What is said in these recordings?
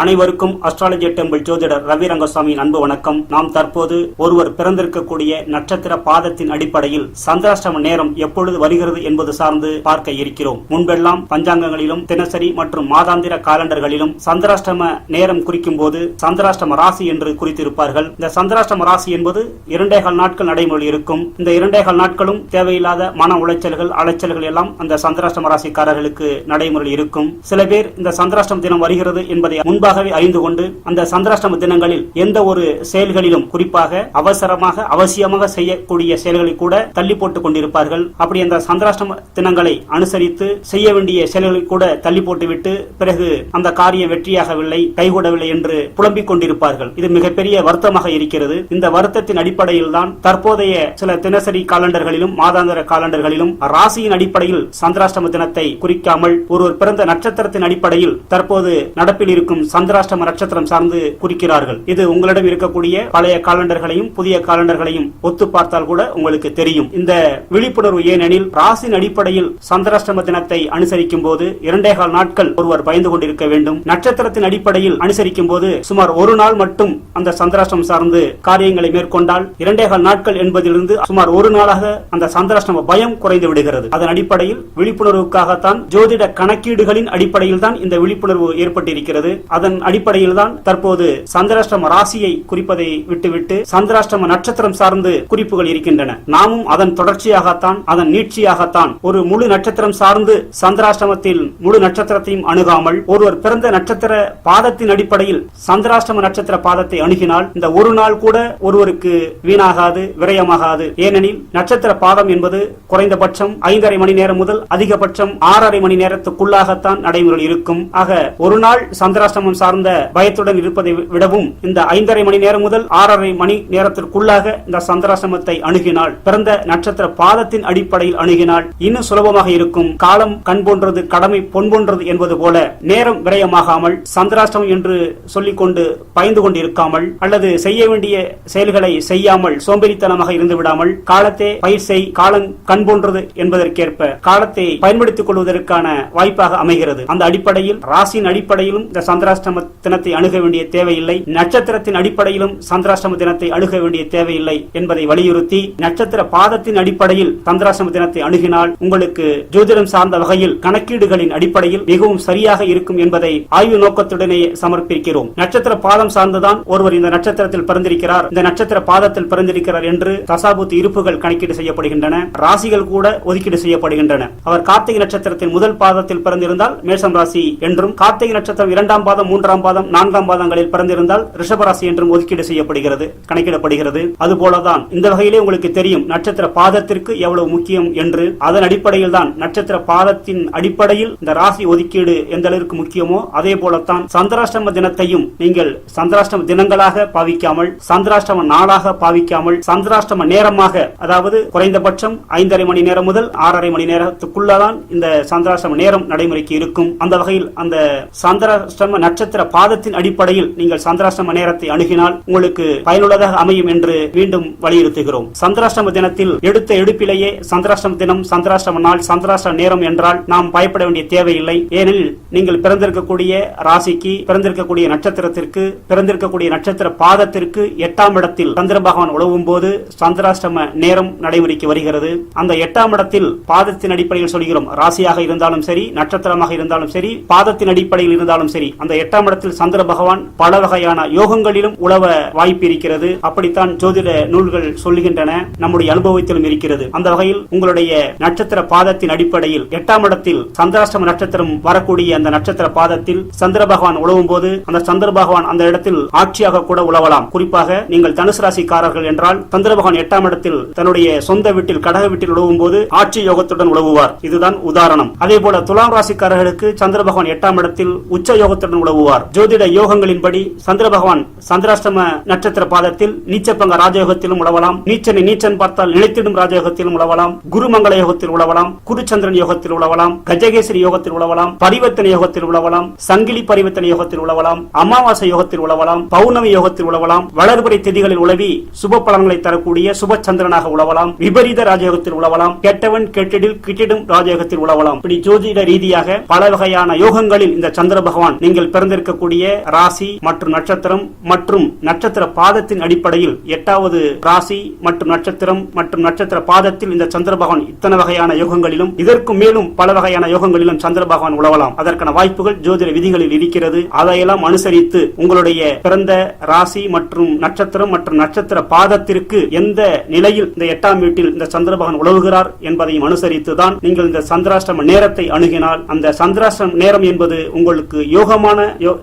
அனைவருக்கும் astrology temple ஜோதிடர் ரவி ரங்கசாமியின் அன்பு வணக்கம். நாம் தற்போது ஒருவர் பிறந்திருக்கக்கூடிய நட்சத்திர பாதத்தின் அடிப்படையில் சந்திராஷ்டம நேரம் எப்பொழுது வருகிறது என்பது சார்ந்து பார்க்க இருக்கிறோம். முன்பெல்லாம் பஞ்சாங்கங்களிலும் தினசரி மற்றும் மாதாந்திர காலண்டர்களிலும் சந்திராஷ்டம நேரம் குறிக்கும் போது சந்திராஷ்டம ராசி என்று குறித்திருப்பார்கள். இந்த சந்திராஷ்டம ராசி என்பது இரண்டேகால் நாட்கள் நடைமுறை இருக்கும். இந்த இரண்டேகால் நாட்களும் தேவையில்லாத மன உளைச்சல்கள் அலைச்சல்கள் எல்லாம் அந்த சந்திராஷ்டம ராசிக்காரர்களுக்கு நடைமுறையில் இருக்கும். சில பேர் இந்த சந்திராஷ்டம தினம் வருகிறது என்பதை முன் முன்பாகவே அறிந்து கொண்டு அந்த சந்திராஷ்டம தினங்களில் எந்த ஒரு செயல்களிலும் குறிப்பாக அவசரமாக அவசியமாக செய்யக்கூடிய செயல்களை கூட தள்ளி போட்டுக் கொண்டிருப்பார்கள். அப்படி அந்த சந்திராஷ்டம தினங்களை அனுசரித்து செய்ய வேண்டிய செயல்களை கூட தள்ளி போட்டுவிட்டு பிறகு அந்த காரியம் வெற்றியாகவில்லை கைகூடவில்லை என்று புலம்பிக் கொண்டிருப்பார்கள். இது மிகப்பெரிய வருத்தமாக இருக்கிறது. இந்த வருத்தத்தின் அடிப்படையில் தான் தற்போதைய சில தினசரி காலண்டர்களிலும் மாதாந்திர காலண்டர்களிலும் ராசியின் அடிப்படையில் சந்திராஷ்டம தினத்தை குறிக்காமல் ஒருவர் பிறந்த நட்சத்திரத்தின் அடிப்படையில் தற்போது நடப்பில் இருக்கும் சந்திராஷ்டம நட்சத்திரம் சார்ந்து குறிக்கிறார்கள். இது உங்களிடம் இருக்கக்கூடிய பழைய காலண்டர்களையும் புதிய காலண்டர்களையும் ஒத்து பார்த்தால் கூட உங்களுக்கு தெரியும். இந்த விழிப்புணர்வு ஏனெனில் ராசின் அடிப்படையில் சந்திராஷ்டம தினத்தை அனுசரிக்கும் போது இரண்டே கால் நாட்கள் ஒருவர் பயந்து கொண்டிருக்க வேண்டும். நட்சத்திரத்தின் அடிப்படையில் அனுசரிக்கும் போது சுமார் ஒரு நாள் மட்டும் அந்த சந்திராஷ்டம் சார்ந்து காரியங்களை மேற்கொண்டால் இரண்டே கால் நாட்கள் என்பதிலிருந்து சுமார் ஒரு நாளாக அந்த சந்திராஷ்டம பயம் குறைந்து விடுகிறது. அதன் அடிப்படையில் விழிப்புணர்வுக்காகத்தான் ஜோதிட கணக்கீடுகளின் அடிப்படையில் தான் இந்த விழிப்புணர்வு ஏற்பட்டிருக்கிறது. அதன் அடிப்படையில் தான் தற்போது சந்திராஷ்டம ராசியை குறிப்பதை விட்டுவிட்டு சந்திராஷ்டம நட்சத்திரம் சார்ந்து குறிப்புகள் இருக்கின்றன. நாமும் அதன் தொடர்ச்சியாகத்தான் அதன் நீட்சியாகத்தான் ஒரு முழு நட்சத்திரம் சார்ந்து சந்திராஷ்டமத்தில் முழு நட்சத்திரத்தையும் அணுகாமல் ஒருவர் பிறந்த நட்சத்திர பாதத்தின் அடிப்படையில் சந்திராஷ்டம நட்சத்திர பாதத்தை அணுகினால் இந்த ஒரு நாள் கூட ஒருவருக்கு வீணாகாது விரயமாகாது. ஏனெனில் நட்சத்திர பாதம் என்பது குறைந்தபட்சம் ஐந்தரை மணி நேரம் முதல் அதிகபட்சம் ஆறரை மணி நேரத்துக்குள்ளாகத்தான் நடைமுறையில் இருக்கும். ஆக ஒரு நாள் சந்திராஷ்டமம் சார்ந்த பயத்துடன் இருப்பதை விடவும் இந்த ஐந்தரை மணி நேரம் முதல் ஆறரை மணி நேரத்திற்குள்ளாக இந்த சந்திராசிரமத்தை அணுகினால் பிறந்த நட்சத்திர பாதத்தின் அடிப்படையில் அணுகினால் இன்னும் சுலபமாக இருக்கும். காலம் கண் போன்றது கடமை பொன் போன்றது என்பது போல நேரம் விரயமாகாமல் சந்திராஷ்டமம் என்று சொல்லிக்கொண்டு பயந்து கொண்டு இருக்காமல் அல்லது செய்ய வேண்டிய செயல்களை செய்யாமல் சோம்பேறித்தனமாக இருந்து விடாமல் காலத்தை பயிர் செய் காலம் கண் போன்றது என்பதற்கேற்ப காலத்தை பயன்படுத்திக் கொள்வதற்கான வாய்ப்பாக அமைகிறது. அந்த அடிப்படையில் ராசியின் அடிப்படையிலும் இந்த சந்திராஷ்டம் சந்திராஷ்டம தினத்தை அணுக வேண்டிய தேவையில்லை. நட்சத்திரத்தின் அடிப்படையிலும் சந்திராஷ்டம தினத்தை அணுக வேண்டிய தேவையில்லை என்பதை வலியுறுத்தி நட்சத்திர பாதத்தின் அடிப்படையில் சந்திராஷ்டம தினத்தை அணுகினால் உங்களுக்கு ஜோதிடம் சார்ந்த வகையில் கணக்கீடுகளின் அடிப்படையில் மிகவும் சரியாக இருக்கும் என்பதை ஆய்வு நோக்கத்துடனே சமர்ப்பிக்கிறோம். நட்சத்திர பாதம் சார்ந்துதான் ஒருவர் இந்த நட்சத்திரத்தில் பிறந்திருக்கிறார். இந்த நட்சத்திர பாதத்தில் பிறந்திருக்கிறார் என்று தசாபுத்து இருப்புகள் கணக்கீடு செய்யப்படுகின்றன. ராசிகள் கூட ஒதுக்கீடு செய்யப்படுகின்றன. அவர் கார்த்திகை நட்சத்திரத்தின் முதல் பாதத்தில் பிறந்திருந்தால் மேஷம் ராசி என்றும் கார்த்திகை நட்சத்திரம் இரண்டாம் பாதம் மூன்றாம் பாதம் நான்காம் பாதங்களில் பிறந்திருந்தால் ரிஷபராசி என்றும் ஒதுக்கீடு செய்யப்படுகிறது கணக்கிடப்படுகிறது. அதுபோலதான் இந்த வகையிலே உங்களுக்கு தெரியும் நட்சத்திர பாதத்திற்கு எவ்வளவு முக்கியம் என்று. அதன் அடிப்படையில் தான் நட்சத்திர பாதத்தின் அடிப்படையில் இந்த ராசி ஒதுக்கீடு எந்த அளவிற்கு முக்கியமோ அதே போலத்தான் சந்திராஷ்டம தினத்தையும் நீங்கள் சந்திராஷ்டம தினங்களாக பாவிக்காமல் சந்திராஷ்டம நாளாக பாவிக்காமல் சந்திராஷ்டம நேரமாக அதாவது குறைந்தபட்சம் ஐந்தரை மணி நேரம் முதல் ஆறரை மணி நேரத்துக்குள்ளதான் இந்த சந்திராஷ்டம நேரம் நடைமுறைக்கு இருக்கும். அந்த வகையில் அந்த சந்திராஷ்டம நட்சத்திர நட்சத்திர பாதத்தின் அடிப்படையில் நீங்கள் சந்திராஷ்டம நேரத்தை அணுகினால் உங்களுக்கு பயனுள்ளதாக அமையும் என்று மீண்டும் வலியுறுத்துகிறோம். சந்திராஷ்டம தினத்தில் எடுத்த எடுப்பிலேயே சந்திராஷ்டம தினம் சந்திராஷ்டம நாள் சந்திராஷ்டம நேரம் என்றால் நாம் பயப்பட வேண்டிய தேவையில்லை. ஏனெனில் நீங்கள் பிறந்திருக்கக்கூடிய ராசிக்கு பிறந்திருக்கக்கூடிய நட்சத்திரத்திற்கு பிறந்திருக்கக்கூடிய நட்சத்திர பாதத்திற்கு எட்டாம் இடத்தில் சந்திர பகவான் உழவும் போது சந்திராஷ்டம நேரம் நடைமுறைக்கு வருகிறது. அந்த எட்டாம் இடத்தில் பாதத்தின் அடிப்படையில் சொல்கிறோம். ராசியாக இருந்தாலும் சரி நட்சத்திரமாக இருந்தாலும் சரி பாதத்தின் அடிப்படையில் இருந்தாலும் சரி அந்த எட்டாம் இடத்தில் சந்திர பகவான் பல வகையான யோகங்களிலும் உழவ வாய்ப்பு இருக்கிறது அப்படித்தான் ஜோதிட நூல்கள் சொல்லுகின்றன நம்முடைய அனுபவத்திலும் இருக்கிறது. அந்த வகையில் உங்களுடைய நட்சத்திர பாதத்தின் அடிப்படையில் எட்டாம் இடத்தில் சந்திராஷ்டம நட்சத்திரம் வரக்கூடிய அந்த நட்சத்திர பாதத்தில் சந்திர பகவான் உழவும் போது அந்த சந்திர பகவான் அந்த இடத்தில் ஆட்சியாக கூட உழவலாம். குறிப்பாக நீங்கள் தனுசு ராசிக்காரர்கள் என்றால் சந்திர பகவான் எட்டாம் இடத்தில் தன்னுடைய சொந்த வீட்டில் கடக வீட்டில் உழவும் போது ஆட்சி யோகத்துடன் உழவுவார். இதுதான் உதாரணம். அதே போல துலாம் ராசிக்காரர்களுக்கு சந்திர பகவான் எட்டாம் இடத்தில் உச்ச யோகத்துடன் உழவு உழவுவார் ஜோதிட யோகங்களின்படி சந்திர பகவான் சந்திராஷ்டம நட்சத்திர பாதத்தில் நீச்சப்பங்க ராஜயோகத்திலும் உழவலாம். நீச்சனை நீச்சன் பார்த்தால் நிலைத்திடும் ராஜயோகத்திலும் உழவலாம். குருமங்கள யோகத்தில் உழவலாம். குருச்சந்திரன் யோகத்தில் உழவலாம். கஜகேசரி யோகத்தில் உழவலாம். பரிவர்த்தனை யோகத்தில் உழவலாம். சங்கிலி பரிவர்த்தனை யோகத்தில் உழவலாம். அமாவாசை யோகத்தில் உழவலாம். பௌர்ணமி யோகத்தில் உழவலாம். வளர்புரை திதிகளில் உழவி சுப பலன்களை தரக்கூடிய சுப சந்திரனாக உழவலாம். விபரீத ராஜயோகத்தில் உழவலாம். கெட்டவன் கெட்டிடில் கிட்டிடும் ராஜயோகத்தில் உழவலாம். இப்படி ஜோதிட ரீதியாக பல வகையான யோகங்களில் இந்த சந்திர பகவான் நீங்கள் பிறந்த பிறந்திருக்கக்கூடிய ராசி மற்றும் நட்சத்திரம் மற்றும் நட்சத்திர பாதத்தின் அடிப்படையில் எட்டாவது ராசி மற்றும் நட்சத்திரம் மற்றும் நட்சத்திர பாதத்தில் இந்த சந்திர பகவான் இத்தனை வகையான யோகங்களிலும் இதற்கு மேலும் பல வகையான யோகங்களிலும் சந்திர பகவான் உழவலாம். அதற்கான வாய்ப்புகள் ஜோதிட விதிகளில் இருக்கிறது. அதையெல்லாம் அனுசரித்து உங்களுடைய பிறந்த ராசி மற்றும் நட்சத்திரம் மற்றும் நட்சத்திர பாதத்திற்கு எந்த நிலையில் இந்த எட்டாம் வீட்டில் இந்த சந்திர பகவான் உழவுகிறார் என்பதையும் அனுசரித்து தான் நீங்கள் இந்த சந்திராஷ்டம நேரத்தை அணுகினால் அந்த சந்திராஷ்டம நேரம் என்பது உங்களுக்கு யோகமான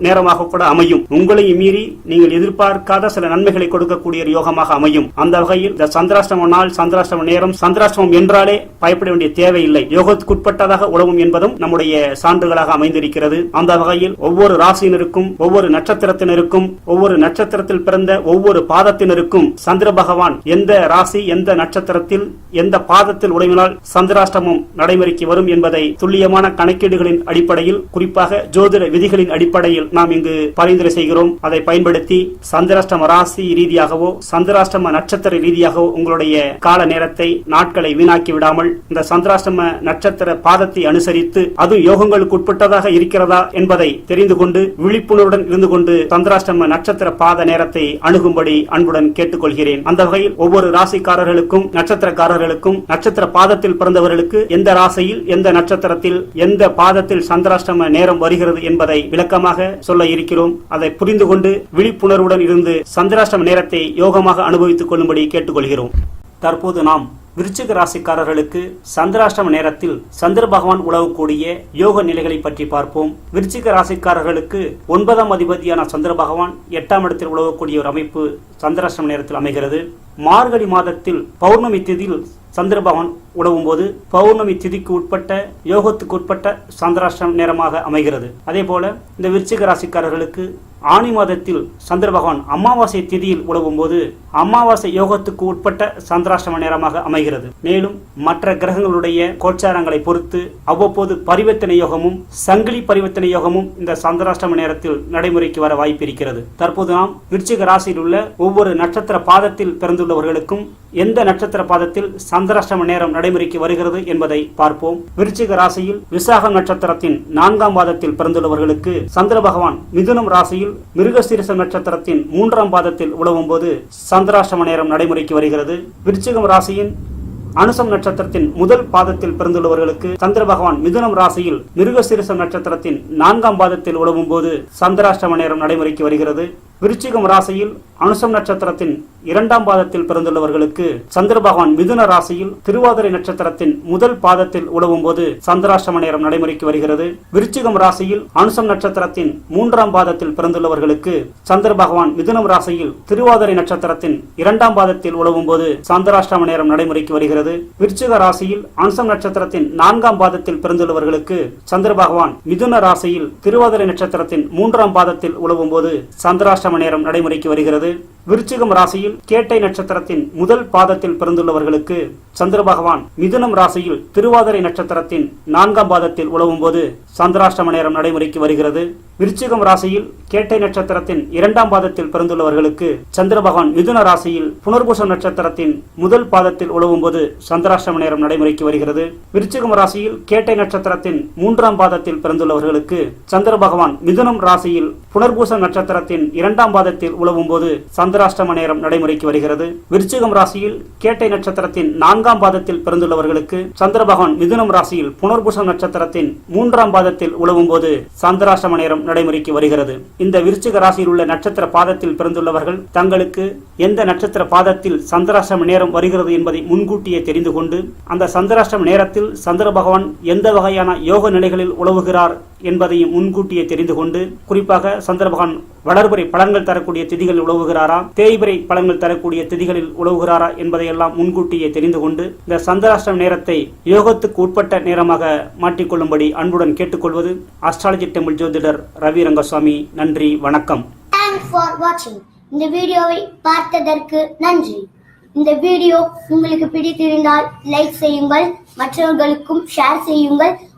நேரமாக கூட அமையும். உங்களையும் மீறி நீங்கள் எதிர்பார்க்காத சில நன்மைகளை கொடுக்கக்கூடிய யோகமாக அமையும். அந்த வகையில் இந்த சந்திராஷ்டம நாள் சந்திராஷ்டம நேரம் சந்திராஷ்டமம் என்றாலே பயப்பட வேண்டிய தேவையில்லை. யோகத்துக்குட்பட்டதாக உழவும் என்பதும் நம்முடைய சான்றுகளாக அமைந்திருக்கிறது. அந்த வகையில் ஒவ்வொரு ராசியினருக்கும் ஒவ்வொரு நட்சத்திரத்தினருக்கும் ஒவ்வொரு நட்சத்திரத்தில் பிறந்த ஒவ்வொரு பாதத்தினருக்கும் சந்திர பகவான் எந்த ராசி எந்த நட்சத்திரத்தில் எந்த பாதத்தில் உடைவினால் சந்திராஷ்டமம் நடைமுறைக்கு வரும் என்பதை துல்லியமான கணக்கீடுகளின் அடிப்படையில் குறிப்பாக ஜோதிட விதிகளின் அடிப்படையில் நாம் இங்கு பரிந்துரை செய்கிறோம். அதை பயன்படுத்தி சந்திராஷ்டம ராசி ரீதியாகவோ சந்திராஷ்டம நட்சத்திர ரீதியாகவோ உங்களுடைய கால நேரத்தை நாட்களை வீணாக்கி விடாமல் இந்த சந்திராஷ்டம நட்சத்திர பாதத்தை அனுசரித்து அது யோகங்களுக்கு உட்பட்டதாக இருக்கிறதா என்பதை தெரிந்து கொண்டு விழிப்புணர்வுடன் இருந்து கொண்டு சந்திராஷ்டம நட்சத்திர பாத நேரத்தை அணுகும்படி அன்புடன் கேட்டுக்கொள்கிறேன். அந்த வகையில் ஒவ்வொரு ராசிக்காரர்களுக்கும் நட்சத்திரக்காரர்களுக்கும் நட்சத்திர பாதத்தில் பிறந்தவர்களுக்கு எந்த ராசியில் எந்த நட்சத்திரத்தில் எந்த பாதத்தில் சந்திராஷ்டம நேரம் வருகிறது என்பதை விளக்கமாக சொல்ல இருக்கிறோம். அதை புரிந்து கொண்டு விழிப்புணர்வுடன் இருந்து சந்திராஷ்டம நேரத்தை யோகமாக அனுபவித்துக் கொள்ளும்படி கேட்டுக்கொள்கிறோம். தற்போது நாம் விருச்சிக ராசிக்காரர்களுக்கு சந்திராஷ்டம நேரத்தில் சந்திர பகவான் உழவக்கூடிய யோக நிலைகளை பற்றி பார்ப்போம். விருச்சிக ராசிக்காரர்களுக்கு ஒன்பதாம் அதிபதியான சந்திர பகவான் எட்டாம் இடத்தில் உழவக்கூடிய ஒரு அமைப்பு சந்திராஷ்டம நேரத்தில் அமைகிறது. மார்கழி மாதத்தில் பௌர்ணமி திதியில் சந்திர பகவான் உடவும் போது பௌர்ணமி திதிக்கு உட்பட்ட யோகத்துக்கு உட்பட்ட சந்திராஷ்டம நேரமாக அமைகிறது. அதே போல இந்த விருச்சிக ராசிக்காரர்களுக்கு ஆணி மாதத்தில் சந்திர பகவான் அமாவாசை திதியில் உழவும் போது அமாவாசை யோகத்துக்கு உட்பட்ட சந்திராஷ்டம நேரமாக அமைகிறது. மேலும் மற்ற கிரகங்களுடைய கோச்சாரங்களை பொறுத்து அவ்வப்போது பரிவர்த்தனை யோகமும் சங்கிலி பரிவர்த்தனை யோகமும் இந்த சந்திராஷ்டம நேரத்தில் நடைமுறைக்கு வர வாய்ப்பு இருக்கிறது தற்போது நாம் விருச்சிக ராசியில் உள்ள ஒவ்வொரு நட்சத்திர பாதத்தில் பிறந்துள்ளவர்களுக்கும் எந்த நட்சத்திர பாதத்தில் சந்திராஷ்டம நேரம் நடைமுறைக்கு வருகிறது என்பதை பார்ப்போம். விருச்சிக ராசியில் விசாக நட்சத்திரத்தின் நான்காம் பாதத்தில் பிறந்துள்ளவர்களுக்கு சந்திர பகவான் மிதுனம் ராசியில் மிருகசீரிச நட்சத்திரத்தின் மூன்றாம் பாதத்தில் உழவும் போது சந்திராஷ்டம நேரம் நடைமுறைக்கு வருகிறது. விருச்சிகம் ராசியின் அனுசம் நட்சத்திரத்தின் முதல் பாதத்தில் பிறந்துள்ளவர்களுக்கு சந்திர பகவான் மிதுனம் ராசியில் மிருகசீரிசம் நட்சத்திரத்தின் நான்காம் பாதத்தில் உழவும் போது சந்திராஷ்டம நேரம் நடைமுறைக்கு வருகிறது. விருச்சிகம் ராசியில் அனுசம் நட்சத்திரத்தின் இரண்டாம் பாதத்தில் பிறந்துள்ளவர்களுக்கு சந்திர பகவான் மிதுன ராசியில் திருவாதிரை நட்சத்திரத்தின் முதல் பாதத்தில் உழவும் போது சந்திராஷ்டம நேரம் நடைமுறைக்கு வருகிறது. விருச்சிகம் ராசியில் அனுசம் நட்சத்திரத்தின் மூன்றாம் பாதத்தில் பிறந்துள்ளவர்களுக்கு சந்திர பகவான் மிதுனம் ராசியில் திருவாதிரை நட்சத்திரத்தின் இரண்டாம் பாதத்தில் உழவும் போது சந்திராஷ்டம நேரம் நடைமுறைக்கு வருகிறது. விருச்சிக ராசியில் அனுசம் நட்சத்திரத்தின் நான்காம் பாதத்தில் பிறந்துள்ளவர்களுக்கு சந்திர பகவான் மிதுன ராசியில் திருவாதிரை நட்சத்திரத்தின் மூன்றாம் பாதத்தில் உழவும் போது சந்திராஷ்டம நேரம் நடைமுறைக்கு வருகிறது. விருச்சிகம் ராசியில் கேட்டை நட்சத்திரத்தின் முதல் பாதத்தில் பிறந்துள்ளவர்களுக்கு சந்திர பகவான் மிதுனம் ராசியில் திருவாதிரை நட்சத்திரத்தின் நான்காம் பாதத்தில் உழவும் போது சந்திராஷ்டம நேரம் நடைமுறைக்கு வருகிறது. விருச்சிகம் ராசியில் கேட்டை நட்சத்திரத்தின் இரண்டாம் பாதத்தில் பிறந்துள்ளவர்களுக்கு சந்திர பகவான் மிதுன ராசியில் புனர்பூசம் நட்சத்திரத்தின் முதல் பாதத்தில் உழவும் போது சந்திராஷ்டம நேரம் நடைமுறைக்கு வருகிறது. விருச்சிகம் ராசியில் கேட்டை நட்சத்திரத்தின் மூன்றாம் பாதத்தில் பிறந்துள்ளவர்களுக்கு சந்திர பகவான் மிதுனம் ராசியில் புனர்பூசம் நட்சத்திரத்தின் இரண்டாம் பாதத்தில் உழவும் போது சந்திர சந்திராஷ்டம நேரம் நடைமுறைக்கு வருகிறது. விருச்சிகம் ராசியில் கேட்டை நட்சத்திரத்தின் நான்காம் பாதத்தில் பிறந்துள்ளவர்களுக்கு சந்திர பகவான் மிதுனம் ராசியில் புனர்பூசம் நட்சத்திரத்தின் மூன்றாம் பாதத்தில் உழவும் போது சந்திராஷ்டம நேரம் நடைமுறைக்கு வருகிறது. இந்த விருச்சிக ராசியில் உள்ள நட்சத்திர பாதத்தில் பிறந்துள்ளவர்கள் தங்களுக்கு எந்த நட்சத்திர பாதத்தில் சந்திராஷ்டம நேரம் வருகிறது என்பதை முன்கூட்டியே தெரிந்து கொண்டு அந்த சந்திராஷ்டம நேரத்தில் சந்திர பகவான் எந்த வகையான யோக நிலைகளில் உழவுகிறார் என்பதையும் முன்கூட்டியே தெரிந்து கொண்டு குறிப்பாக சந்திர வளர்புரை பழங்கள் தரக்கூடிய திதிகளில் உழவுகிறாரா? தேய்பிரை பழங்கள் தரக்கூடிய திதிகளில் உழவுகிறாரா என்பதையெல்லாம் முன்கூட்டியே தெரிந்து கொண்டு இந்த சந்திராஷ்டம நேரத்தை யோகத்துக்கு உட்பட்ட நேரமாக மாற்றிக்கொள்ளும்படி அன்புடன் கேட்டுக்கொள்வது அஸ்ட்ராலஜி டெம்பிள் ஜோதிடர் ரவி ரங்கசாமி நன்றி வணக்கம். ஃபார் வாட்சிங் இந்த வீடியோவை பார்த்ததற்கு நன்றி. இந்த வீடியோ உங்களுக்கு பிடித்திருந்தால் லைக் செய்யுங்கள் மற்றவர்களுக்கும் ஷேர் செய்யுங்கள்.